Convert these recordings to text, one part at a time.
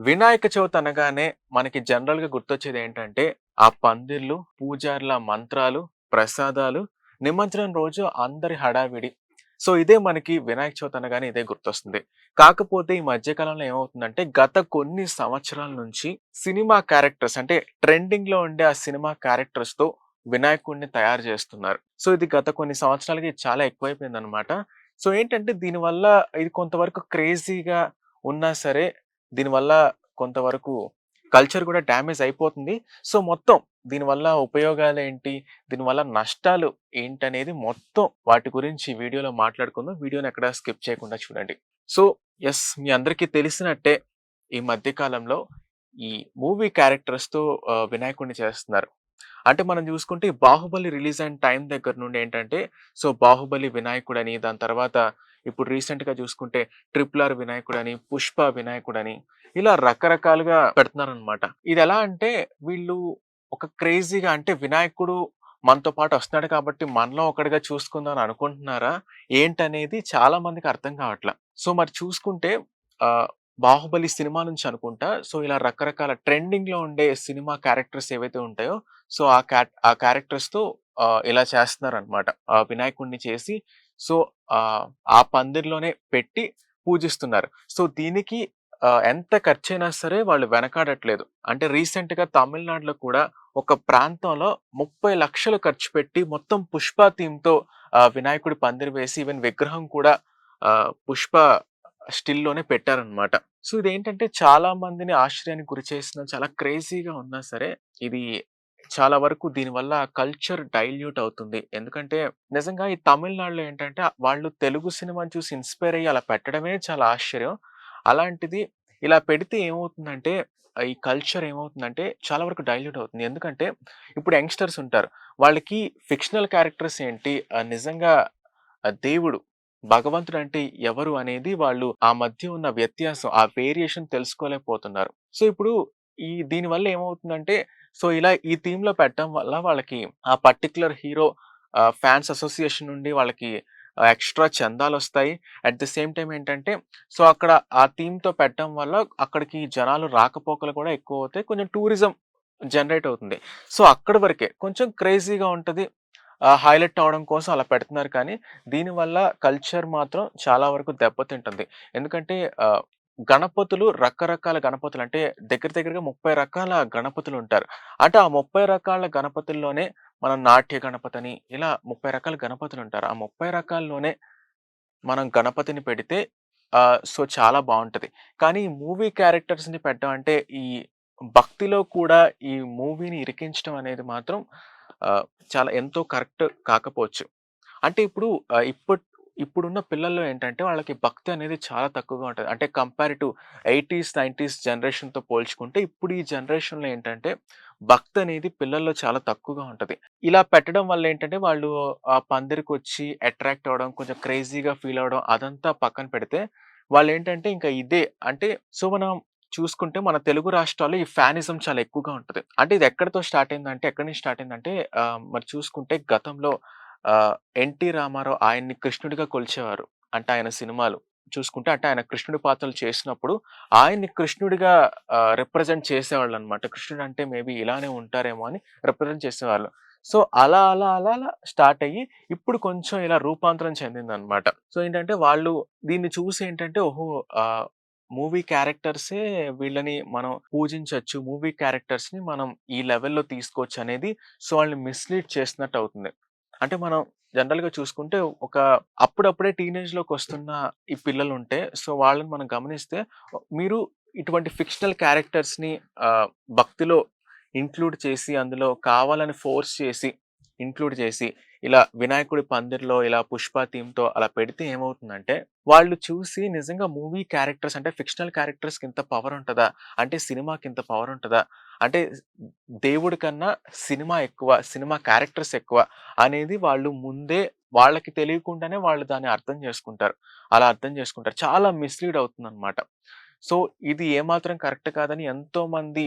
వినాయక చవితి అనగానే మనకి జనరల్‌గా గుర్తొచ్చేది ఏంటంటే, ఆ పందిర్లు, పూజారుల మంత్రాలు, ప్రసాదాలు, నిమజ్జనం రోజు అందరి హడావిడి. సో, ఇదే మనకి వినాయక చవితి అనగానే ఇదే గుర్తొస్తుంది. కాకపోతే ఈ మధ్యకాలంలో ఏమవుతుందంటే, గత కొన్ని సంవత్సరాల నుంచి సినిమా క్యారెక్టర్స్ అంటే ట్రెండింగ్‌లో ఉండే ఆ సినిమా క్యారెక్టర్స్‌తో వినాయకుడిని తయారు చేస్తున్నారు. సో, ఇది గత కొన్ని సంవత్సరాలకి చాలా చాలా ఎక్కువైపోయిందనమాట. సో, ఏంటంటే దీనివల్ల ఇది కొంతవరకు క్రేజీగా ఉన్నా సరే, దీనివల్ల కొంతవరకు కల్చర్ కూడా డ్యామేజ్ అయిపోతుంది. సో, మొత్తం దీనివల్ల ఉపయోగాలు ఏంటి దీనివల్ల నష్టాలు ఏంటనేది మొత్తం వాటి గురించి వీడియోలో మాట్లాడుకుందాం. వీడియోని ఎక్కడ స్కిప్ చేయకుండా చూడండి. సో, ఎస్ మీ అందరికీ తెలిసినట్టే ఈ మధ్య కాలంలో ఈ మూవీ క్యారెక్టర్స్‌తో వినాయకుడిని చేస్తున్నారు. అంటే మనం చూసుకుంటే 'బాహుబలి' రిలీజ్ అయిన టైం దగ్గర నుండి ఏంటంటే, సో 'బాహుబలి' వినాయకుడని, దాని తర్వాత ఇప్పుడు రీసెంట్‌గా చూసుకుంటే 'ట్రిపుల్ ఆర్' వినాయకుడని, 'పుష్ప' వినాయకుడని ఇలా రకరకాలుగా పెడుతున్నారనమాట. ఎలా అంటే వీళ్ళు ఒక క్రేజీగా అంటే వినాయకుడు మనతో పాటు వస్తున్నాడు కాబట్టి మనలో ఒకటిగా చూసుకుందాం అని అనుకుంటున్నారా? ఏంటనేది చాలా మందికి అర్థం కావట్లా సో మరి చూసుకుంటే 'బాహుబలి' సినిమా నుంచి అనుకుంటా సో ఇలా రకరకాల ట్రెండింగ్‌లో ఉండే సినిమా క్యారెక్టర్స్ ఏవైతే ఉంటాయో సో ఆ క్యాట్ ఆ క్యారెక్టర్స్‌తో ఇలా చేస్తున్నారు అనమాట వినాయకుడిని చేసి సో ఆ పందిరిలోనే పెట్టి పూజిస్తున్నారు. సో దీనికి ఎంత ఖర్చైనా సరే వాళ్ళు వెనకాడట్లేదు. అంటే రీసెంట్‌గా తమిళనాడులో కూడా ఒక ప్రాంతంలో ముప్పై లక్షలు ఖర్చు పెట్టి మొత్తం 'పుష్ప' థీమ్‌తో వినాయకుడి పందిరి వేసి ఈవెన్ విగ్రహం కూడా 'పుష్ప' స్టిల్‌లోనే పెట్టారనమాట. సో ఇదేంటంటే చాలా మందిని ఆశ్చర్యానికి గురిచేసిన చాలా క్రేజీగా ఉన్నా సరే, ఇది చాలా వరకు దీనివల్ల కల్చర్ డైల్యూట్ అవుతుంది. ఎందుకంటే నిజంగా ఈ తమిళనాడులో ఏంటంటే వాళ్ళు తెలుగు సినిమాని చూసి ఇన్‌స్పైర్ అయ్యి అలా పెట్టడమే చాలా ఆశ్చర్యం. అలాంటిది ఇలా పెడితే ఏమవుతుందంటే ఈ కల్చర్ ఏమవుతుందంటే చాలా వరకు డైల్యూట్ అవుతుంది. ఎందుకంటే ఇప్పుడు యంగ్‌స్టర్స్ ఉంటారు. వాళ్ళకి ఫిక్షనల్ క్యారెక్టర్స్ ఏంటి? నిజంగా దేవుడు, భగవంతుడు అంటే ఎవరు అనేది వాళ్ళు ఆ మధ్య ఉన్న వ్యత్యాసం, ఆ వేరియేషన్ తెలుసుకోలేకపోతున్నారు. సో ఇప్పుడు ఈ దీనివల్ల ఏమవుతుందంటే సో ఇలా ఈ థీమ్‌లో పెట్టడం వల్ల వాళ్ళకి ఆ పర్టికులర్ హీరో ఫ్యాన్స్ అసోసియేషన్ నుండి వాళ్ళకి ఎక్స్ట్రా చందాలు వస్తాయి అట్ ది సేమ్ టైం ఏంటంటే సో అక్కడ ఆ థీమ్‌తో పెట్టడం వల్ల అక్కడికి జనాలు రాకపోకలు కూడా ఎక్కువ అవుతాయి కొంచెం టూరిజం జనరేట్ అవుతుంది. సో అక్కడి వరకే. కొంచెం క్రేజీగా ఉంటుంది హైలైట్ అవ్వడం కోసం అలా పెడుతున్నారు కానీ, దీనివల్ల కల్చర్ మాత్రం చాలా వరకు దెబ్బతింటుంది. ఎందుకంటే గణపతులు రకరకాల గణపతులు అంటే దగ్గర దగ్గరగా 30 రకాల గణపతులు ఉంటారు. అంటే ఆ 30 రకాల గణపతుల్లోనే మనం నాట్య గణపతని ఇలా 30 రకాల గణపతులు ఉంటారు. ఆ 30 రకాల్లోనే మనం గణపతిని పెడితే సో చాలా బాగుంటుంది. కానీ మూవీ క్యారెక్టర్స్‌ని పెట్టడం అంటే ఈ భక్తిలో కూడా ఈ మూవీని ఇరికించడం అనేది మాత్రం చాలా ఎంతో కరెక్ట్ కాకపోవచ్చు. అంటే ఇప్పుడు ఇప్పటి ఇప్పుడున్న పిల్లల్లో ఏంటంటే వాళ్ళకి భక్తి అనేది చాలా తక్కువగా ఉంటుంది. అంటే కంపేర్ టు 80స్, 90స్ జనరేషన్‌తో పోల్చుకుంటే ఇప్పుడు ఈ జనరేషన్‌లో ఏంటంటే భక్తి అనేది పిల్లల్లో చాలా తక్కువగా ఉంటుంది. ఇలా పెట్టడం వల్ల ఏంటంటే వాళ్ళు ఆ పందిరికి వచ్చి అట్రాక్ట్ అవ్వడం, కొంచెం క్రేజీగా ఫీల్ అవ్వడం అదంతా పక్కన పెడితే వాళ్ళు ఏంటంటే ఇంకా ఇదే అంటే సో మనం చూసుకుంటే మన తెలుగు రాష్ట్రాల్లో ఈ ఫ్యానిజం చాలా ఎక్కువగా ఉంటుంది. అంటే ఇది ఎక్కడితో స్టార్ట్ అయిందంటే ఎక్కడి నుంచి స్టార్ట్ అయిందంటే మరి చూసుకుంటే గతంలో 'ఎన్టీ రామారావు' ఆయన్ని కృష్ణుడిగా కొలిచేవారు. అంటే ఆయన సినిమాలు చూసుకుంటే అంటే ఆయన కృష్ణుడి పాత్రలు చేసినప్పుడు ఆయన్ని కృష్ణుడిగా రిప్రజెంట్ చేసేవాళ్ళు అనమాట కృష్ణుడు అంటే మేబీ ఇలానే ఉంటారేమో అని రిప్రజెంట్ చేసేవాళ్ళు. సో అలా అలా అలా అలా స్టార్ట్ అయ్యి ఇప్పుడు కొంచెం ఇలా రూపాంతరం చెందిందనమాట. సో ఏంటంటే వాళ్ళు దీన్ని చూసి ఏంటంటే ఓహో! మూవీ క్యారెక్టర్సే వీళ్ళని మనం పూజించవచ్చు మూవీ క్యారెక్టర్స్‌ని మనం ఈ లెవెల్‌లో తీసుకోవచ్చు అనేది సో వాళ్ళని మిస్‌లీడ్ చేసినట్టు అవుతుంది. అంటే మనం జనరల్‌గా చూసుకుంటే ఒక అప్పుడప్పుడే టీనేజ్‌లోకొస్తున్న ఈ పిల్లలుంటే సో వాళ్ళని మనం గమనిస్తే మీరు ఇటువంటి ఫిక్షనల్ క్యారెక్టర్స్‌ని ని భక్తిలో ఇంక్లూడ్ చేసి అందులో కావాలని ఫోర్స్ చేసి, ఇంక్లూడ్ చేసి ఇలా వినాయకుడి పందిర్లో ఇలా 'పుష్ప' థీమ్‌తో అలా పెడితే ఏమవుతుందంటే వాళ్ళు చూసి నిజంగా మూవీ క్యారెక్టర్స్ అంటే ఫిక్షనల్ క్యారెక్టర్స్‌కి ఇంత పవర్ ఉంటుందా అంటే సినిమాకి ఇంత పవర్ ఉంటుందా అంటే దేవుడి కన్నా సినిమా ఎక్కువ, సినిమా క్యారెక్టర్స్ ఎక్కువ అనేది వాళ్ళు ముందే వాళ్ళకి తెలియకుండానే వాళ్ళు దాన్ని అర్థం చేసుకుంటారు. అలా అర్థం చేసుకుంటారు. చాలా మిస్‌లీడ్ అవుతుందనమాట. సో ఇది ఏమాత్రం కరెక్ట్ కాదని ఎంతోమంది మంది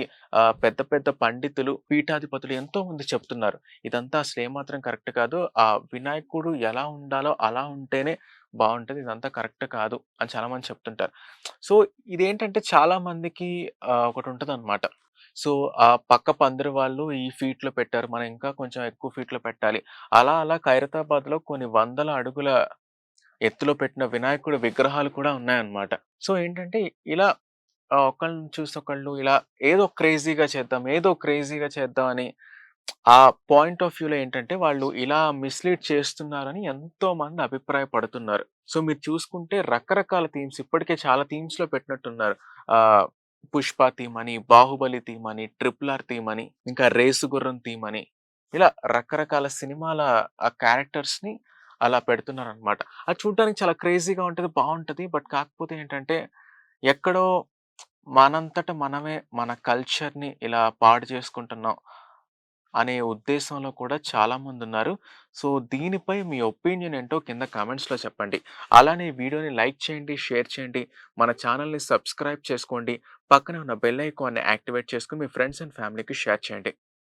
పెద్ద పెద్ద పండితులు, పీఠాధిపతులు ఎంతోమంది చెప్తున్నారు. ఇదంతా అసలు ఏమాత్రం కరెక్ట్ కాదు. ఆ వినాయకుడు ఎలా ఉండాలో అలా ఉంటేనే బాగుంటుంది ఇదంతా కరెక్ట్ కాదు అని చాలా మంది చెప్తుంటారు. సో, ఇదేంటంటే చాలా మందికి ఉంటుంది అన్నమాట సో, ఆ పక్క పందిరి వాళ్ళు ఈ ఫీట్‌లో పెట్టారు. మనం ఇంకా కొంచెం ఎక్కువ ఫీట్‌లో పెట్టాలి. అలా అలా ఖైరతాబాద్‌లో కొన్ని వందల అడుగుల ఎత్తులో పెట్టిన వినాయకుడి విగ్రహాలు కూడా ఉన్నాయన్నమాట. సో, ఏంటంటే ఇలా ఒకళ్ళని చూసి ఒకళ్ళు ఇలా ఏదో క్రేజీగా చేద్దాం, ఏదో క్రేజీగా చేద్దాం అని ఆ పాయింట్ ఆఫ్ వ్యూలో ఏంటంటే వాళ్ళు ఇలా మిస్‌లీడ్ చేస్తున్నారని ఎంతో మంది అభిప్రాయపడుతున్నారు. సో, మీరు చూసుకుంటే రకరకాల థీమ్స్ ఇప్పటికే చాలా థీమ్స్‌లో పెట్టినట్టున్నారు. ఆ 'పుష్ప' థీమ్ అని, 'బాహుబలి' థీమ్ అని, 'ట్రిపుల్ ఆర్' థీమ్ అని, ఇంకా 'రేసు గుర్రం' థీమ్ అని ఇలా రకరకాల సినిమాల ఆ క్యారెక్టర్స్‌ని అలా పెడుతున్నారు అనమాట అది చూడడానికి చాలా క్రేజీగా ఉంటుంది బాగుంటుంది బట్ కాకపోతే ఏంటంటే ఎక్కడో మనంతట మనమే మన కల్చర్‌ని ఇలా పాడు చేసుకుంటున్నాం అనే ఉద్దేశంలో కూడా చాలామంది ఉన్నారు సో, దీనిపై మీ ఒపీనియన్ ఏంటో కింద కామెంట్స్‌లో చెప్పండి. అలానే వీడియోని లైక్ చేయండి, షేర్ చేయండి. మన ఛానెల్‌ని సబ్స్క్రైబ్ చేసుకోండి. పక్కనే ఉన్న బెల్ ఐకాన్‌ని యాక్టివేట్ చేసుకుని మీ ఫ్రెండ్స్ అండ్ ఫ్యామిలీకి షేర్ చేయండి.